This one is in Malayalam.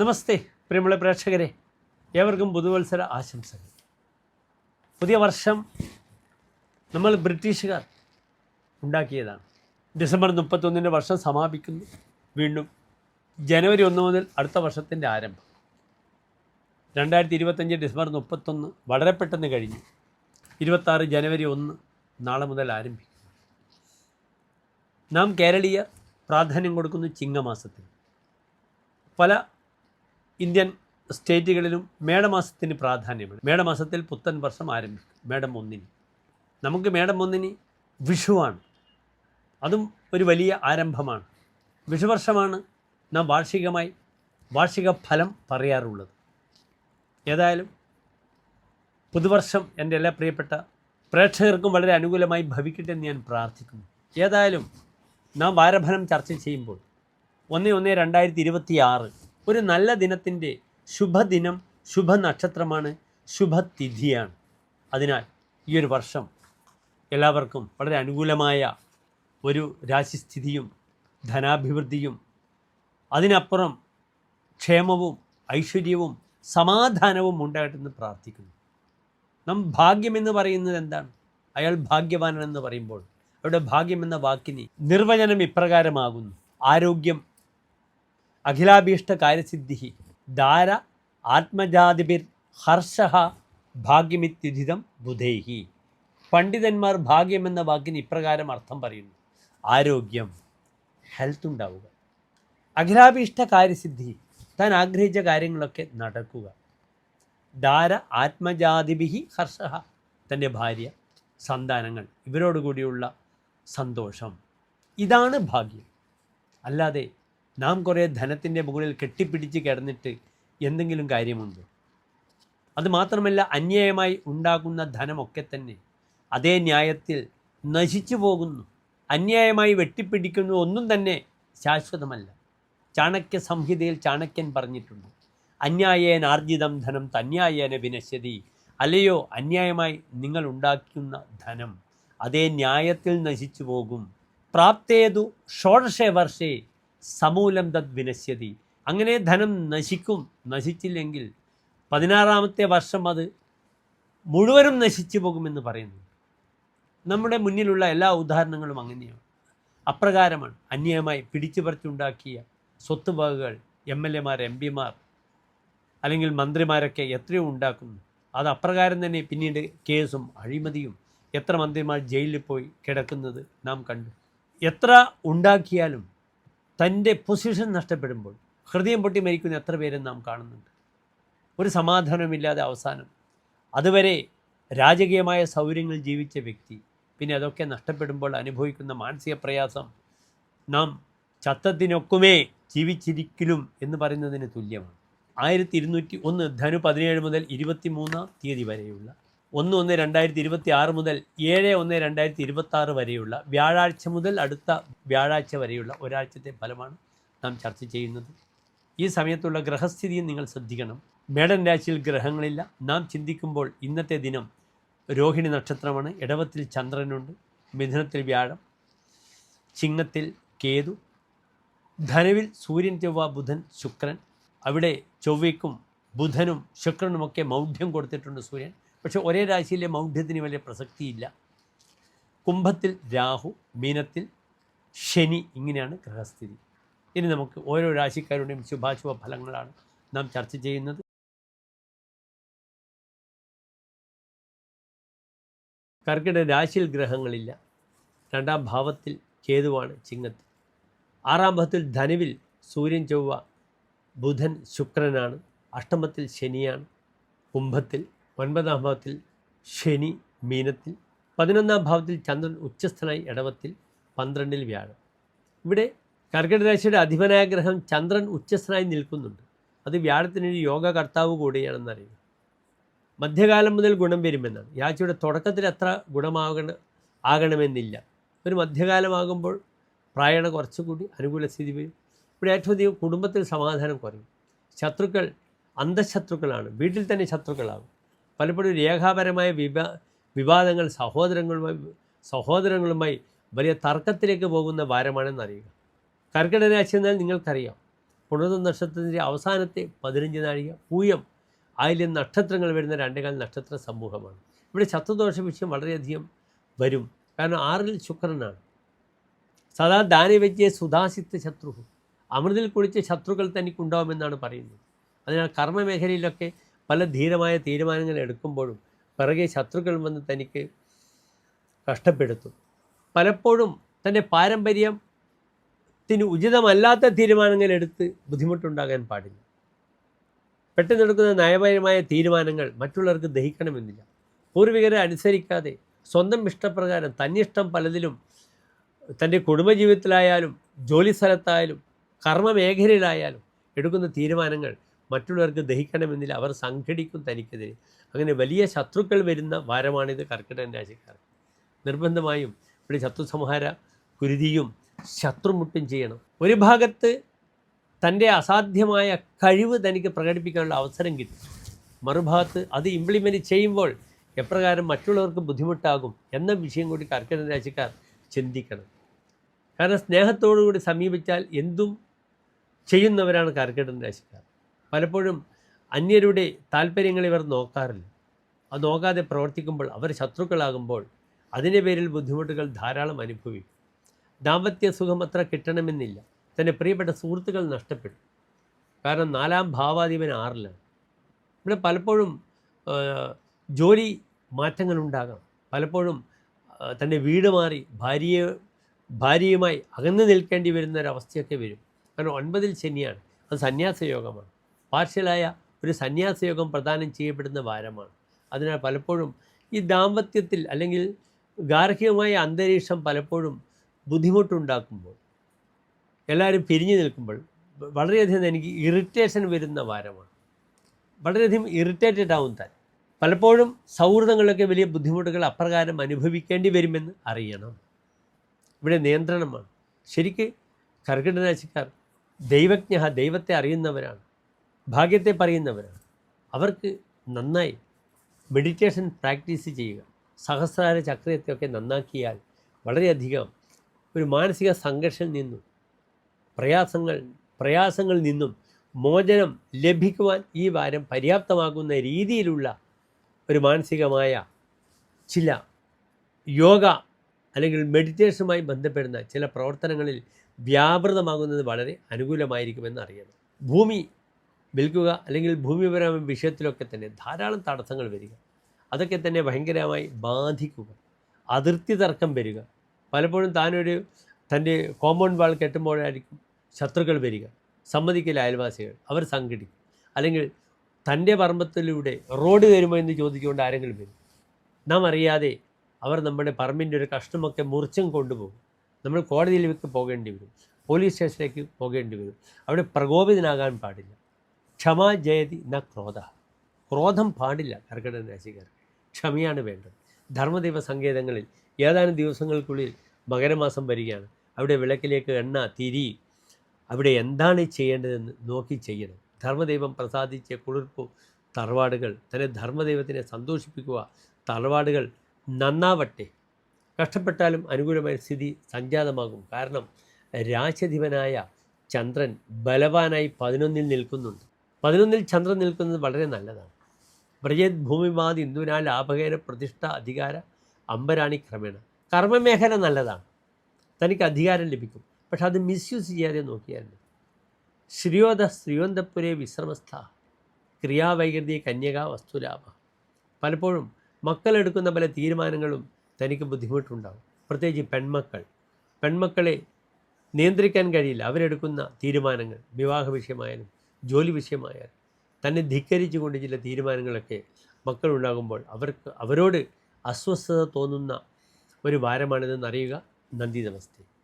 നമസ്തേ പ്രിയമുള്ള പ്രേക്ഷകരെ. ഏവർക്കും പുതുവത്സര ആശംസകൾ. പുതിയ വർഷം നമ്മൾ ബ്രിട്ടീഷുകാർ ഉണ്ടാക്കിയതാണ്. ഡിസംബർ മുപ്പത്തൊന്നിന്റെ വർഷം സമാപിക്കുന്നു. വീണ്ടും ജനുവരി ഒന്ന് മുതൽ അടുത്ത വർഷത്തിന്റെ ആരംഭം. രണ്ടായിരത്തി ഇരുപത്തഞ്ച് ഡിസംബർ മുപ്പത്തൊന്ന് വളരെ പെട്ടെന്ന് കഴിഞ്ഞു. ഇരുപത്താറ് ജനുവരി ഒന്ന് നാളെ മുതൽ ആരംഭിക്കും നാം കേരളീയ പ്രാധാന്യം കൊടുക്കുന്നു ചിങ്ങമാസത്തിൽ. പല ഇന്ത്യൻ സ്റ്റേറ്റുകളിലും മേടമാസത്തിന് പ്രാധാന്യമാണ് മേടമാസത്തിൽ പുത്തൻ വർഷം ആരംഭിക്കും. മേടം ഒന്നിന്. നമുക്ക് മേടം ഒന്നിന് വിഷുവാണ്. അതും ഒരു വലിയ ആരംഭമാണ്. വിഷുവർഷമാണ് നാം വാർഷികമായി വാർഷിക ഫലം പറയാറുള്ളത്. ഏതായാലും പുതുവർഷം എന്റെ എല്ലാ പ്രിയപ്പെട്ട പ്രേക്ഷകർക്കും വളരെ അനുകൂലമായി ഭവിക്കട്ടെ എന്ന് ഞാൻ പ്രാർത്ഥിക്കുന്നു. ഏതായാലും നാം വാരഫലം ചർച്ച ചെയ്യുമ്പോൾ ഒന്ന് ഒന്ന് രണ്ടായിരത്തി ഇരുപത്തി ആറ് ഒരു നല്ല ദിനത്തിന്റെ ശുഭദിനം ശുഭനക്ഷത്രമാണ് ശുഭതിഥിയാണ്. അതിനാൽ ഈ ഒരു വർഷം എല്ലാവർക്കും വളരെ അനുകൂലമായ ഒരു രാശിസ്ഥിതിയും ധനാഭിവൃദ്ധിയും അതിനപ്പുറം ക്ഷേമവും ഐശ്വര്യവും സമാധാനവും ഉണ്ടായിട്ടെന്ന് പ്രാർത്ഥിക്കുന്നു. നാം ഭാഗ്യമെന്ന് പറയുന്നത് എന്താണ്? അയാൾ ഭാഗ്യവാനെന്ന് പറയുമ്പോൾ അവിടെ ഭാഗ്യമെന്ന വാക്കിന് നിർവചനം ഇപ്രകാരമാകുന്നു. ആരോഗ്യം അഖിലാഭീഷ്ട കാര്യസിദ്ധി ധാര ആത്മജാതിബിർ ഹർഷ ഭാഗ്യമിത്യുധിതം ബുധേഹി. പണ്ഡിതന്മാർ ഭാഗ്യം എന്ന വാക്കിന് ഇപ്രകാരം അർത്ഥം പറയുന്നു. ആരോഗ്യം ഹെൽത്ത് ഉണ്ടാവുക. അഖിലാഭീഷ്ട കാര്യസിദ്ധി താൻ ആഗ്രഹിച്ച കാര്യങ്ങളൊക്കെ നടക്കുക. ദാര ആത്മജാതിബിഹി ഹർഷ തന്റെ ഭാര്യ സന്താനങ്ങൾ ഇവരോടുകൂടിയുള്ള സന്തോഷം. ഇതാണ് ഭാഗ്യം. അല്ലാതെ നാം കുറേ ധനത്തിന്റെ മുകളിൽ കെട്ടിപ്പിടിച്ച് കിടന്നിട്ട് എന്തെങ്കിലും കാര്യമുണ്ടോ? അത് മാത്രമല്ല അന്യായമായി ഉണ്ടാകുന്ന ധനമൊക്കെ തന്നെ അതേ ന്യായത്തിൽ നശിച്ചു പോകുന്നു. അന്യായമായി വെട്ടിപ്പിടിക്കുന്നു ഒന്നും തന്നെ ശാശ്വതമല്ല. ചാണക്യ സംഹിതയിൽ ചാണക്യൻ പറഞ്ഞിട്ടുണ്ട് അന്യായേന ആർജിതം ധനം തന്യായേന വിനശ്യതി. അല്ലയോ അന്യായമായി നിങ്ങൾ ഉണ്ടാക്കുന്ന ധനം അതേ ന്യായത്തിൽ നശിച്ചു പോകും. പ്രാപ്തേതു ഷോഡശേ വർഷേ സമൂലം തദ് വിനശ്യതി. അങ്ങനെ ധനം നശിക്കും. നശിച്ചില്ലെങ്കിൽ പതിനാറാമത്തെ വർഷം അത് മുഴുവനും നശിച്ചു പോകുമെന്ന് പറയുന്നു. നമ്മുടെ മുന്നിലുള്ള എല്ലാ ഉദാഹരണങ്ങളും അങ്ങനെയാണ്. അപ്രകാരമാണ്. അന്യായമായി പിടിച്ചു പറിച്ചുണ്ടാക്കിയ സ്വത്ത് വകകൾ എം എൽ എമാർ എം പിമാർ അല്ലെങ്കിൽ മന്ത്രിമാരൊക്കെ എത്രയോ ഉണ്ടാക്കുന്നു. അത് അപ്രകാരം തന്നെ പിന്നീട് കേസും അഴിമതിയും എത്ര മന്ത്രിമാർ ജയിലിൽ പോയി കിടക്കുന്നത് നാം കണ്ടു. എത്ര ഉണ്ടാക്കിയാലും തന്റെ പൊസിഷൻ നഷ്ടപ്പെടുമ്പോൾ ഹൃദയം പൊട്ടി മരിക്കുന്ന എത്ര പേരും നാം കാണുന്നുണ്ട്? ഒരു സമാധാനമില്ലാതെ അവസാനം. അതുവരെ രാജകീയമായ സൗകര്യങ്ങൾ ജീവിച്ച വ്യക്തി പിന്നെ അതൊക്കെ നഷ്ടപ്പെടുമ്പോൾ അനുഭവിക്കുന്ന മാനസിക പ്രയാസം നാം ചത്തത്തിനൊക്കുമേ ജീവിച്ചിരിക്കലും എന്ന് പറയുന്നതിന് തുല്യമാണ്. ആയിരത്തി ഇരുന്നൂറ്റി ഒന്ന് ധനു പതിനേഴ് മുതൽ ഇരുപത്തി മൂന്നാം തീയതി വരെയുള്ള ഒന്ന് ഒന്ന് രണ്ടായിരത്തി ഇരുപത്തി ആറ് മുതൽ ഏഴ് ഒന്ന് രണ്ടായിരത്തി ഇരുപത്തി ആറ് വരെയുള്ള വ്യാഴാഴ്ച മുതൽ അടുത്ത വ്യാഴാഴ്ച വരെയുള്ള ഒരാഴ്ചത്തെ ഫലമാണ് നാം ചർച്ച ചെയ്യുന്നത്. ഈ സമയത്തുള്ള ഗ്രഹസ്ഥിതിയും നിങ്ങൾ ശ്രദ്ധിക്കണം. മേടൻ രാശിയിൽ ഗ്രഹങ്ങളില്ല. നാം ചിന്തിക്കുമ്പോൾ ഇന്നത്തെ ദിനം രോഹിണി നക്ഷത്രമാണ്. ഇടവത്തിൽ ചന്ദ്രനുണ്ട്. മിഥുനത്തിൽ വ്യാഴം. ചിങ്ങത്തിൽ കേതു. ധനുവിൽ സൂര്യൻ ചൊവ്വ ബുധൻ ശുക്രൻ. അവിടെ ചൊവ്വയ്ക്കും ബുധനും ശുക്രനുമൊക്കെ മൗഢ്യം കൊടുത്തിട്ടുണ്ട് സൂര്യൻ. പക്ഷേ ഒരേ രാശിയിലെ മൗഢ്യത്തിന് വലിയ പ്രസക്തിയില്ല. കുംഭത്തിൽ രാഹു മീനത്തിൽ ശനി ഇങ്ങനെയാണ് ഗ്രഹസ്ഥിതി. ഇനി നമുക്ക് ഓരോ രാശിക്കാരുടെയും ശുഭാശുഭ ഫലങ്ങളാണ് നാം ചർച്ച ചെയ്യുന്നത്. കർക്കിടക രാശിയിൽ ഗ്രഹങ്ങളില്ല. രണ്ടാം ഭാവത്തിൽ കേതുവാണ് ചിങ്ങത്തിൽ. ആറാം ഭാവത്തിൽ ധനുവിൽ സൂര്യൻ ചൊവ്വ ബുധൻ ശുക്രനാണ്. അഷ്ടമത്തിൽ ശനിയാണ്. കുംഭത്തിൽ ഒൻപതാം ഭാവത്തിൽ ശനി മീനത്തിൽ പതിനൊന്നാം ഭാവത്തിൽ ചന്ദ്രൻ ഉച്ചസ്ഥനായി ഇടവത്തിൽ പന്ത്രണ്ടിൽ വ്യാഴം. ഇവിടെ കർക്കിടക രാശിയുടെ അധിപനായ ഗ്രഹം ചന്ദ്രൻ ഉച്ചസ്ഥനായി നിൽക്കുന്നുണ്ട്. അത് വ്യാഴത്തിനൊരു യോഗ കർത്താവ് കൂടിയാണെന്നറിയുക മധ്യകാലം മുതൽ ഗുണം വരുമെന്നാണ്. ഈ തുടക്കത്തിൽ അത്ര ഗുണമാകണ ആകണമെന്നില്ല. ഒരു മധ്യകാലമാകുമ്പോൾ പ്രായണ കുറച്ചുകൂടി അനുകൂല സ്ഥിതി വരും. ഇവിടെ ഏറ്റവും അധികം കുടുംബത്തിൽ സമാധാനം കുറയും. ശത്രുക്കൾ അന്ധശത്രുക്കളാണ്. വീട്ടിൽ തന്നെ ശത്രുക്കളാകും. പലപ്പോഴും രേഖാപരമായ വിവാ വിവാദങ്ങൾ സഹോദരങ്ങളുമായി സഹോദരങ്ങളുമായി വലിയ തർക്കത്തിലേക്ക് പോകുന്ന വാരമാണെന്ന് അറിയുക. കർക്കിടരാശി എന്നാൽ നിങ്ങൾക്കറിയാം. പുണർന്ന നക്ഷത്രത്തിന്റെ അവസാനത്തെ പതിനഞ്ച് നാഴിക പൂയം അതിലെ നക്ഷത്രങ്ങൾ വരുന്ന രണ്ടേകാൽ നക്ഷത്ര സമൂഹമാണ്. ഇവിടെ ശത്രുദോഷ വിഷയം വളരെയധികം വരും. കാരണം ആറിൽ ശുക്രനാണ്. സദാ ദാനവെജ്യ സുധാസിത്ത് ശത്രു അമൃതിൽ കുളിച്ച ശത്രുക്കൾ തനിക്കുണ്ടാവുമെന്നാണ് പറയുന്നത്. അതിനാൽ കർമ്മമേഖലയിലൊക്കെ പല ധീരമായ തീരുമാനങ്ങൾ എടുക്കുമ്പോഴും പിറകെ ശത്രുക്കൾ വന്ന് തനിക്ക് കഷ്ടപ്പെടുത്തും. പലപ്പോഴും തന്റെ പാരമ്പര്യത്തിന് ഉചിതമല്ലാത്ത തീരുമാനങ്ങൾ എടുത്ത് ബുദ്ധിമുട്ടുണ്ടാകാൻ പാടില്ല. പെട്ടെന്നെടുക്കുന്ന നയപരമായ തീരുമാനങ്ങൾ മറ്റുള്ളവർക്ക് ദഹിക്കണമെന്നില്ല. പൂർവികരെ അനുസരിക്കാതെ സ്വന്തം ഇഷ്ടപ്രകാരം തന്നിഷ്ടം പലതിലും തന്റെ കുടുംബജീവിതത്തിലായാലും ജോലി സ്ഥലത്തായാലും കർമ്മമേഖലയിലായാലും എടുക്കുന്ന തീരുമാനങ്ങൾ മറ്റുള്ളവർക്ക് ദഹിക്കണമെന്നില്ല. അവർ സംഘടിക്കും തനിക്കെതിരെ. അങ്ങനെ വലിയ ശത്രുക്കൾ വരുന്ന വാരമാണിത് കർക്കിടകൻ രാശിക്കാർ. നിർബന്ധമായും ഇവിടെ ശത്രുസംഹാര കുരുതിയും ശത്രുമുട്ടും ചെയ്യണം. ഒരു ഭാഗത്ത് തന്റെ അസാധ്യമായ കഴിവ് തനിക്ക് പ്രകടിപ്പിക്കാനുള്ള അവസരം കിട്ടും. മറുഭാഗത്ത് അത് ഇംപ്ലിമെന്റ് ചെയ്യുമ്പോൾ എപ്രകാരം മറ്റുള്ളവർക്ക് ബുദ്ധിമുട്ടാകും എന്ന വിഷയം കൂടി കർക്കിടക രാശിക്കാർ ചിന്തിക്കണം. കാരണം സ്നേഹത്തോടുകൂടി സമീപിച്ചാൽ എന്തും ചെയ്യുന്നവരാണ് കർക്കിടക രാശിക്കാർ. പലപ്പോഴും അന്യരുടെ താല്പര്യങ്ങൾ ഇവർ നോക്കാറില്ല. അത് നോക്കാതെ പ്രവർത്തിക്കുമ്പോൾ അവർ ശത്രുക്കളാകുമ്പോൾ അതിന്റെ പേരിൽ ബുദ്ധിമുട്ടുകൾ ധാരാളം അനുഭവിക്കും. ദാമ്പത്യ സുഖം അത്ര കിട്ടണമെന്നില്ല. തന്റെ പ്രിയപ്പെട്ട സുഹൃത്തുക്കൾ നഷ്ടപ്പെടും. കാരണം നാലാം ഭാവാധിപൻ ആറിലാണ്. ഇവിടെ പലപ്പോഴും ജോലി മാറ്റങ്ങളുണ്ടാകാം പലപ്പോഴും തന്റെ വീട് മാറി ഭാര്യയെ ഭാര്യയുമായി അകന്നു നിൽക്കേണ്ടി വരുന്ന ഒരവസ്ഥയൊക്കെ വരും. കാരണം ഒൻപതിൽ ശനിയാണ്. അത് സന്യാസയോഗമാണ്. പാർഷ്യലായ ഒരു സന്യാസയോഗം പ്രദാനം ചെയ്യപ്പെടുന്ന വാരമാണ്. അതിനാൽ പലപ്പോഴും ഈ ദാമ്പത്യത്തിൽ അല്ലെങ്കിൽ ഗാർഹികമായ അന്തരീക്ഷം പലപ്പോഴും ബുദ്ധിമുട്ടുണ്ടാക്കുമ്പോൾ എല്ലാവരും പിരിഞ്ഞു നിൽക്കുമ്പോൾ വളരെയധികം എനിക്ക് ഇറിറ്റേഷൻ വരുന്ന വാരമാണ്. വളരെയധികം ഇറിറ്റേറ്റഡ് ആവും താൻ. പലപ്പോഴും സൗഹൃദങ്ങളിലൊക്കെ വലിയ ബുദ്ധിമുട്ടുകൾ അപ്രകാരം അനുഭവിക്കേണ്ടി വരുമെന്ന് അറിയണം. ഇവിടെ നിയന്ത്രണമാണ്. ശരിക്ക് കർക്കിടരാശിക്കാർ ദൈവജ്ഞ ദൈവത്തെ അറിയുന്നവരാണ്. ഭാഗ്യത്തെ പറയുന്നവരാണ് അവർക്ക് നന്നായി മെഡിറ്റേഷൻ പ്രാക്ടീസ് ചെയ്യുക. സഹസ്രാര ചക്രത്തെയൊക്കെ നന്നാക്കിയാൽ വളരെയധികം ഒരു മാനസിക സംഘർഷം നിന്നും പ്രയാസങ്ങൾ പ്രയാസങ്ങളിൽ നിന്നും മോചനം ലഭിക്കുവാൻ ഈ വാരം പര്യാപ്തമാകുന്ന രീതിയിലുള്ള ഒരു മാനസികമായ ചില യോഗ അല്ലെങ്കിൽ മെഡിറ്റേഷനുമായി ബന്ധപ്പെടുന്ന ചില പ്രവർത്തനങ്ങളിൽ വ്യാപൃതമാകുന്നത് വളരെ അനുകൂലമായിരിക്കുമെന്ന് അറിയണം. ഭൂമി വിൽക്കുക അല്ലെങ്കിൽ ഭൂമിപരമായ വിഷയത്തിലൊക്കെ തന്നെ ധാരാളം തടസ്സങ്ങൾ വരിക. അതൊക്കെ തന്നെ ഭയങ്കരമായി ബാധിക്കുക. അതിർത്തി തർക്കം വരിക. പലപ്പോഴും താനൊരു തന്റെ കോമ്പൗണ്ട് വാൾ കെട്ടുമ്പോഴായിരിക്കും ശത്രുക്കൾ വരിക. സമ്മതിക്കില്ല അയൽവാസികൾ. അവർ സംഘടിക്കും. അല്ലെങ്കിൽ തന്റെ പറമ്പത്തിലൂടെ റോഡ് തരുമോ എന്ന് ചോദിച്ചുകൊണ്ട് ആരെങ്കിലും വരും. നാം അറിയാതെ അവർ നമ്മുടെ പറമ്പിന്റെ ഒരു കഷ്ടമൊക്കെ മുറിച്ചും കൊണ്ടുപോകും. നമ്മൾ കോടതിയിലേക്ക് പോകേണ്ടി വരും. പോലീസ് സ്റ്റേഷനിലേക്ക് പോകേണ്ടി വരും. അവിടെ പ്രകോപിതനാകാൻ പാടില്ല. ക്ഷമ ജയതി ന ക്രോധ. ക്രോധം പാടില്ല കർക്കിടക രാശിക്കാർ. ക്ഷമയാണ് വേണ്ടത്. ധർമ്മദൈവ സങ്കേതങ്ങളിൽ ഏതാനും ദിവസങ്ങൾക്കുള്ളിൽ മകരമാസം വരികയാണ്. അവിടെ വിളക്കിലേക്ക് എണ്ണ തിരി അവിടെ എന്താണ് ചെയ്യേണ്ടതെന്ന് നോക്കി ചെയ്യണം. ധർമ്മദൈവം പ്രസാദിച്ച കുളിർപ്പു തറവാടുകൾ തന്നെ ധർമ്മദൈവത്തിനെ സന്തോഷിപ്പിക്കുക തറവാടുകൾ നന്നാവട്ടെ. കഷ്ടപ്പെട്ടാലും അനുകൂലമായ സ്ഥിതി സംജാതമാകും. കാരണം രാശധിപനായ ചന്ദ്രൻ ബലവാനായി പതിനൊന്നിൽ നിൽക്കുന്നുണ്ട്. പതിനൊന്നിൽ ചന്ദ്രൻ നിൽക്കുന്നത് വളരെ നല്ലതാണ്. വ്രജത് ഭൂമിമാത് ഇന്ദുനാൽ ലാഭകേന പ്രതിഷ്ഠ അധികാര അമ്പരാണി ക്രമേണ. കർമ്മമേഖല നല്ലതാണ്. തനിക്ക് അധികാരം ലഭിക്കും. പക്ഷെ അത് മിസ്യൂസ് ചെയ്യാതെ നോക്കിയാൽ. ശ്രീയോധ ശ്രീയോന്തപുരേ വിശ്രമസ്ഥ. ക്രിയാവൈകൃതി കന്യക വസ്തുലാഭ. പലപ്പോഴും മക്കളെടുക്കുന്ന പല തീരുമാനങ്ങളും തനിക്ക് ബുദ്ധിമുട്ടുണ്ടാകും പ്രത്യേകിച്ച് പെൺമക്കൾ. പെൺമക്കളെ നിയന്ത്രിക്കാൻ കഴിയില്ല. അവരെടുക്കുന്ന തീരുമാനങ്ങൾ വിവാഹ വിഷയമായാലും ജോലി വിഷയമായാൽ തന്നെ ധിക്കരിച്ചുകൊണ്ട് ചില തീരുമാനങ്ങളൊക്കെ മക്കളുണ്ടാകുമ്പോൾ അവർക്ക് അവരോട് അസ്വസ്ഥത തോന്നുന്ന ഒരു വാരമാണിതെന്ന് അറിയുക. നന്ദി നമസ്തേ.